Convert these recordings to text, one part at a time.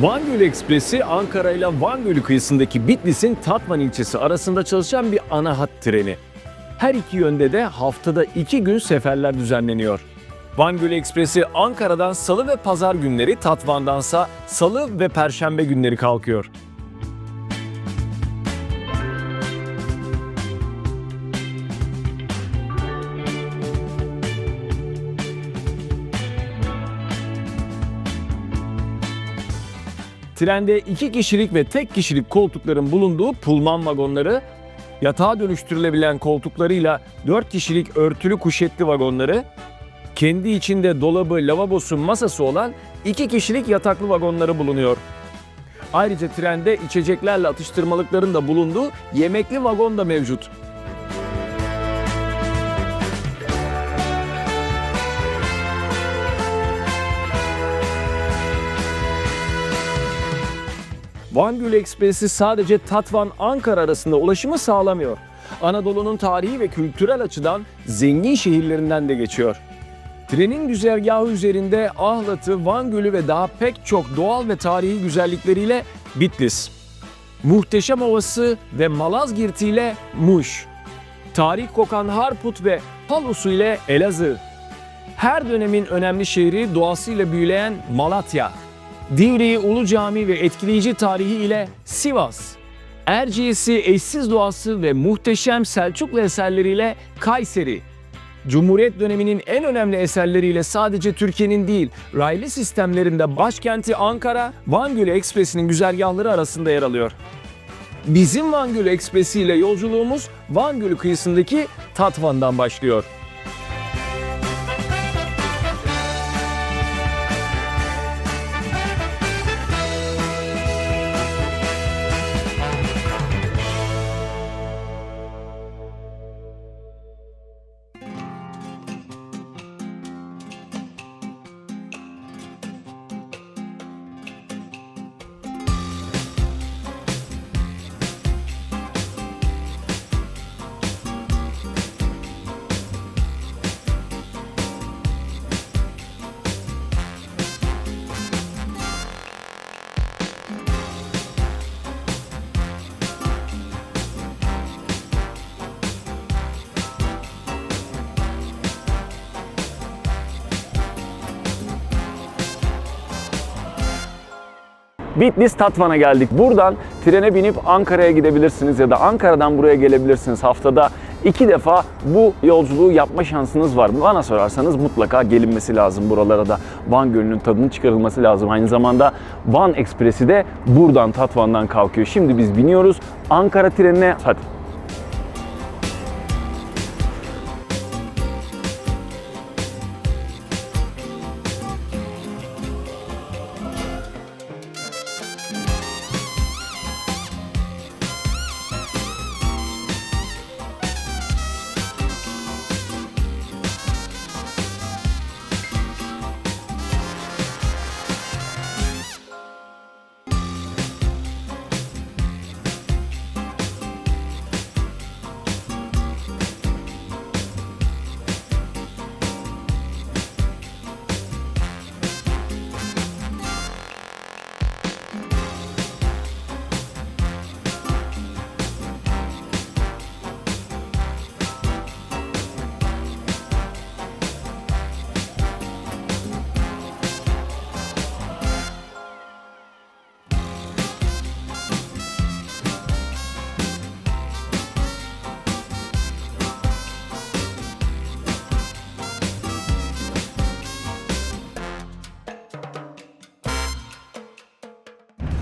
Van Gölü Ekspresi Ankara ile Van Gölü kıyısındaki Bitlis'in Tatvan ilçesi arasında çalışan bir ana hat treni. Her iki yönde de haftada iki gün seferler düzenleniyor. Van Gölü Ekspresi Ankara'dan salı ve pazar günleri, Tatvan'dansa salı ve perşembe günleri kalkıyor. Trende iki kişilik ve tek kişilik koltukların bulunduğu pulman vagonları, yatağa dönüştürülebilen koltuklarıyla 4 kişilik örtülü kuşetli vagonları, kendi içinde dolabı, lavabosu, masası olan iki kişilik yataklı vagonları bulunuyor. Ayrıca trende içeceklerle atıştırmalıkların da bulunduğu yemekli vagon da mevcut. Van Gölü Ekspresi sadece Tatvan-Ankara arasında ulaşımı sağlamıyor. Anadolu'nun tarihi ve kültürel açıdan zengin şehirlerinden de geçiyor. Trenin güzergahı üzerinde Ahlat'ı, Van Gölü ve daha pek çok doğal ve tarihi güzellikleriyle Bitlis. Muhteşem Ovası ve Malazgirt ile Muş. Tarih kokan Harput ve Palusu ile Elazığ. Her dönemin önemli şehri doğasıyla büyüleyen Malatya. Divriği Ulu Cami ve etkileyici tarihi ile Sivas. Erciyes'i eşsiz doğası ve muhteşem Selçuklu eserleriyle Kayseri. Cumhuriyet döneminin en önemli eserleriyle sadece Türkiye'nin değil, raylı sistemlerinde başkenti Ankara, Van Gölü Ekspresi'nin güzergahları arasında yer alıyor. Bizim Van Gölü Ekspresi ile yolculuğumuz Van Gölü kıyısındaki Tatvan'dan başlıyor. Bitlis Tatvan'a geldik. Buradan trene binip Ankara'ya gidebilirsiniz ya da Ankara'dan buraya gelebilirsiniz. Haftada iki defa bu yolculuğu yapma şansınız var. Bana sorarsanız mutlaka gelinmesi lazım buralara da. Van Gölü'nün tadının çıkarılması lazım. Aynı zamanda Van Ekspresi de buradan Tatvan'dan kalkıyor. Şimdi biz biniyoruz Ankara trenine. Hadi.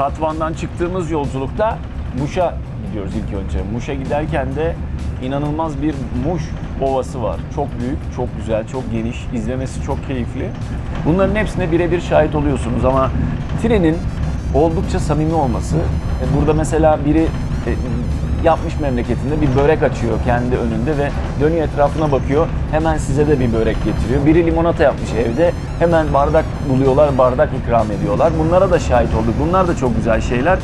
Tatvan'dan çıktığımız yolculukta Muş'a gidiyoruz ilk önce. Muş'a giderken de inanılmaz bir Muş ovası var. Çok büyük, çok güzel, çok geniş, izlemesi çok keyifli. Bunların hepsine birebir şahit oluyorsunuz ama trenin oldukça samimi olması. e, Burada mesela biri e, yapmış memleketinde bir börek açıyor kendi önünde ve dönüyor etrafına bakıyor. Hemen size de bir börek getiriyor. Biri limonata yapmış evde. Hemen bardak buluyorlar, bardak ikram ediyorlar. Bunlara da şahit olduk. Bunlar da çok güzel şeyler.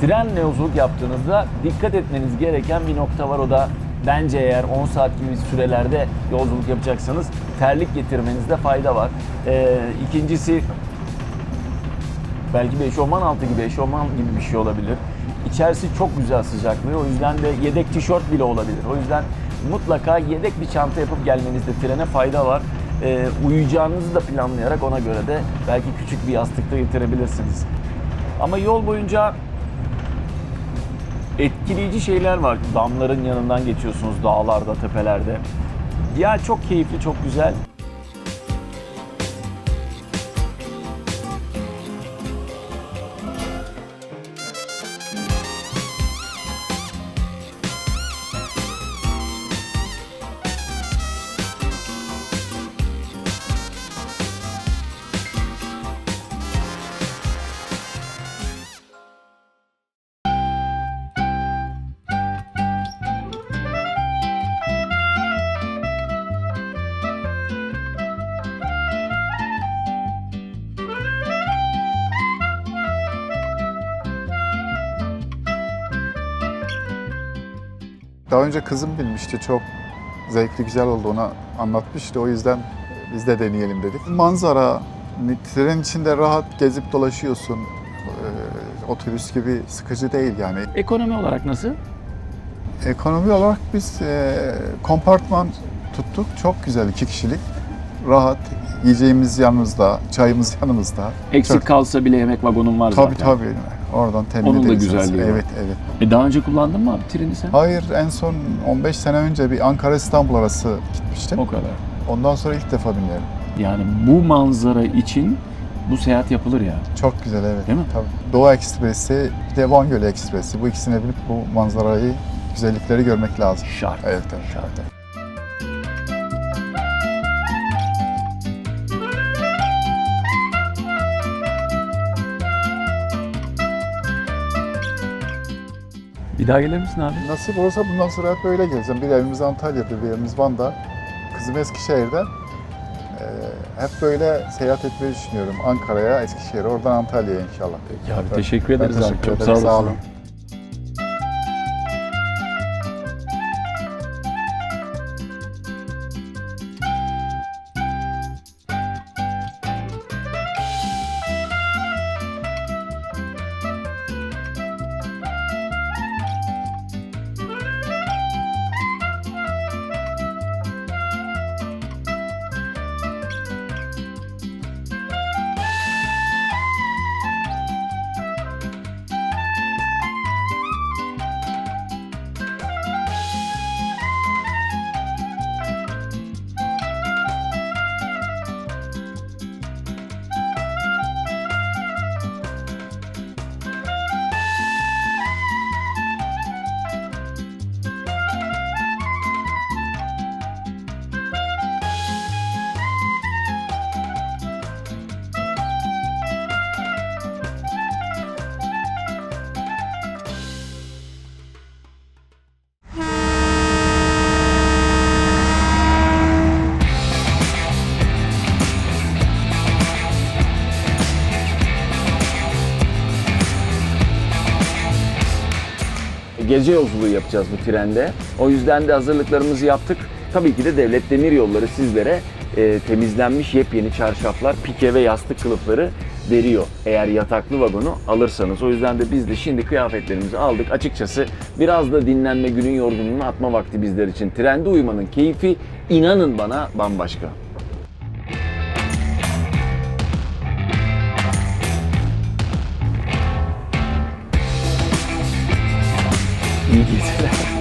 Trenle yolculuk yaptığınızda dikkat etmeniz gereken bir nokta var. O da bence eğer 10 saat gibi sürelerde yolculuk yapacaksanız terlik getirmenizde fayda var. Ee, ikincisi belki bir eşofman altı gibi eşofman gibi bir şey olabilir. İçerisi çok güzel sıcaklığı. O yüzden de yedek tişört bile olabilir. O yüzden mutlaka yedek bir çanta yapıp gelmenizde trene fayda var. Ee, uyuyacağınızı da planlayarak ona göre de belki küçük bir yastık da getirebilirsiniz. Ama yol boyunca etkileyici şeyler var. Damların yanından geçiyorsunuz dağlarda, tepelerde. Ya çok keyifli, çok güzel. Daha önce kızım bilmişti. Çok zevkli, güzel oldu. Ona anlatmıştı. O yüzden biz de deneyelim dedik. Manzara, tren içinde rahat gezip dolaşıyorsun. Ee, otobüs gibi sıkıcı değil yani. Ekonomi olarak nasıl? Ekonomi olarak biz e, kompartman tuttuk. Çok güzel iki kişilik. Rahat. Yiyeceğimiz yanımızda, çayımız yanımızda. Eksik Çok- kalsa bile yemek vagonun var Tabii zaten. tabii. Oradan temin Onun da güzelliği var. Evet, evet. E daha önce kullandın mı abi treni sen? Hayır, en son 15 sene önce bir Ankara-İstanbul arası gitmiştim. O kadar. Ondan sonra ilk defa binlerim. Yani bu manzara için bu seyahat yapılır ya. Çok güzel evet. Değil mi? Tabii. Doğu Ekspresi, bir de Van Gölü Ekspresi. Bu ikisine binip bu manzarayı, güzellikleri görmek lazım. Şart. Evet, evet. Şart. Bir daha gelir misin abi? Nasip olursa bundan sonra hep böyle geleceğim. Bir evimiz Antalya'da, bir evimiz Van'da. Kızım Eskişehir'de. Ee, hep böyle seyahat etmeyi düşünüyorum. Ankara'ya, Eskişehir'e, oradan Antalya'ya inşallah. Ya abi teşekkür ederiz abi. Çok sağ olasın. Sağ olun. Gece yolculuğu yapacağız bu trende. O yüzden de hazırlıklarımızı yaptık. Tabii ki de Devlet Demir Yolları sizlere e, temizlenmiş yepyeni çarşaflar, pike ve yastık kılıfları veriyor. Eğer yataklı vagonu alırsanız. O yüzden de biz de şimdi kıyafetlerimizi aldık. Açıkçası biraz da dinlenme, günün yorgunluğunu atma vakti bizler için. Trende uyumanın keyfi inanın bana bambaşka. You.